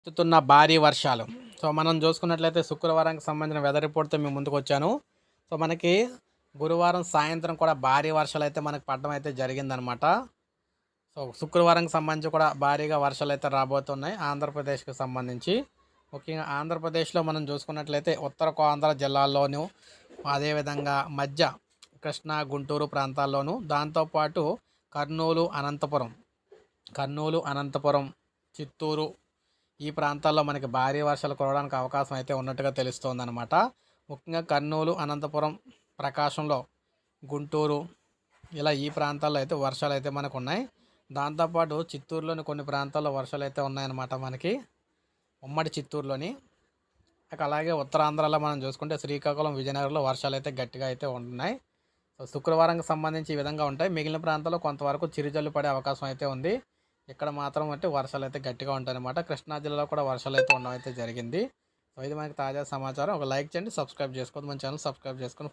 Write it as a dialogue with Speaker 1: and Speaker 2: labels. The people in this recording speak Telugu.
Speaker 1: ఎత్తుతున్న భారీ వర్షాలు. సో మనం చూసుకున్నట్లయితే శుక్రవారానికి సంబంధించిన వెదర్ రిపోర్ట్తో మేము ముందుకు వచ్చాను. సో మనకి గురువారం సాయంత్రం కూడా భారీ వర్షాలు అయితే మనకి పడడం అయితే జరిగిందనమాట. సో శుక్రవారంకి సంబంధించి కూడా భారీగా వర్షాలు అయితే రాబోతున్నాయి ఆంధ్రప్రదేశ్కి సంబంధించి. ముఖ్యంగా ఆంధ్రప్రదేశ్లో మనం చూసుకున్నట్లయితే ఉత్తర కోంధ్ర జిల్లాల్లోనూ అదేవిధంగా మధ్య కృష్ణా గుంటూరు ప్రాంతాల్లోనూ దాంతోపాటు కర్నూలు అనంతపురం కర్నూలు అనంతపురం చిత్తూరు ఈ ప్రాంతాల్లో మనకి భారీ వర్షాలు కురవడానికి అవకాశం అయితే ఉన్నట్టుగా తెలుస్తోందనమాట ముఖ్యంగా కర్నూలు అనంతపురం ప్రకాశంలో గుంటూరు ఇలా ఈ ప్రాంతాల్లో అయితే వర్షాలు అయితే మనకు ఉన్నాయి. దాంతోపాటు చిత్తూరులోని కొన్ని ప్రాంతాల్లో వర్షాలు అయితే ఉన్నాయన్నమాట మనకి. ఉమ్మడి చిత్తూరులోని. అలాగే ఉత్తరాంధ్రలో మనం చూసుకుంటే శ్రీకాకుళం విజయనగరంలో వర్షాలు అయితే గట్టిగా అయితే ఉంటున్నాయి సో శుక్రవారంకి సంబంధించి ఈ విధంగా ఉంటాయి. మిగిలిన ప్రాంతాల్లో కొంతవరకు చిరుజల్లు పడే అవకాశం అయితే ఉంది. ఇక్కడ మాత్రం అంటే వర్షాలు అయితే గట్టిగా ఉంటాయి అనమాట కృష్ణా జిల్లాలో కూడా వర్షాలు అయితే ఉండడం అయితే జరిగింది. సో ఇది మనకి తాజా సమాచారం. ఒక లైక్ చేయండి సబ్స్క్రైబ్ చేసుకోండి మన ఛానల్ సబ్స్క్రైబ్ చేసుకొని